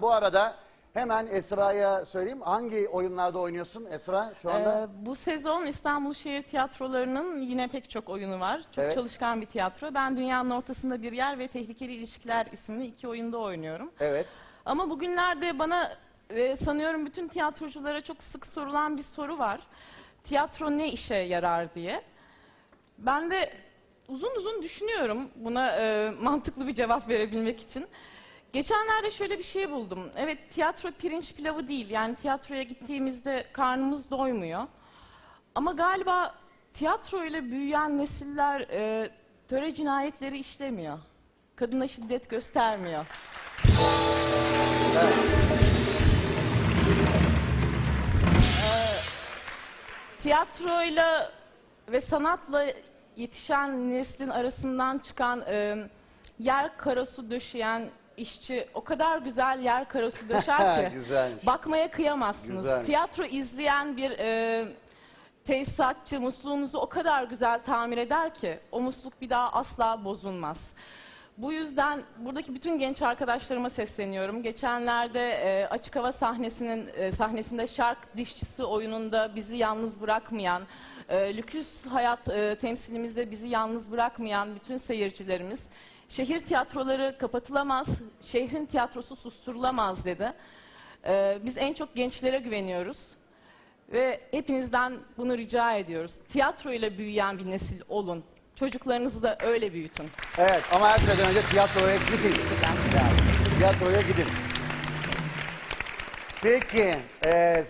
Bu arada hemen Esra'ya söyleyeyim. Hangi oyunlarda oynuyorsun Esra şu anda? Ee, bu sezon İstanbul Şehir Tiyatroları'nın yine pek çok oyunu var. Çok Evet. çalışkan bir tiyatro. Ben Dünyanın Ortasında Bir Yer ve Tehlikeli İlişkiler isimli iki oyunda oynuyorum. Evet. Ama bugünlerde bana ve sanıyorum bütün tiyatroculara çok sık sorulan bir soru var. Tiyatro ne işe yarar diye. Ben de uzun uzun düşünüyorum buna e, mantıklı bir cevap verebilmek için. Geçenlerde şöyle bir şey buldum. Evet tiyatro pirinç pilavı değil. Yani tiyatroya gittiğimizde karnımız doymuyor. Ama galiba tiyatro ile büyüyen nesiller e, töre cinayetleri işlemiyor. Kadına şiddet göstermiyor. tiyatroyla ve sanatla yetişen neslin arasından çıkan e, yer karasu döşeyen işçi o kadar güzel yer karasu döşer ki Güzelmiş. bakmaya kıyamazsınız. Güzelmiş. Tiyatro izleyen bir e, tesisatçı musluğunuzu o kadar güzel tamir eder ki o musluk bir daha asla bozulmaz. Bu yüzden buradaki bütün genç arkadaşlarıma sesleniyorum. Geçenlerde e, açık hava sahnesinin e, sahnesinde şark dişçisi oyununda bizi yalnız bırakmayan, e, lüküs hayat e, temsilimizde bizi yalnız bırakmayan bütün seyircilerimiz şehir tiyatroları kapatılamaz, şehrin tiyatrosu susturulamaz dedi. E, biz en çok gençlere güveniyoruz. Ve hepinizden bunu rica ediyoruz. Tiyatro ile büyüyen bir nesil olun. Çocuklarınızı da öyle büyütün. Evet ama her şeyden önce tiyatroya gidin. Yani, tiyatroya gidin. Peki. e,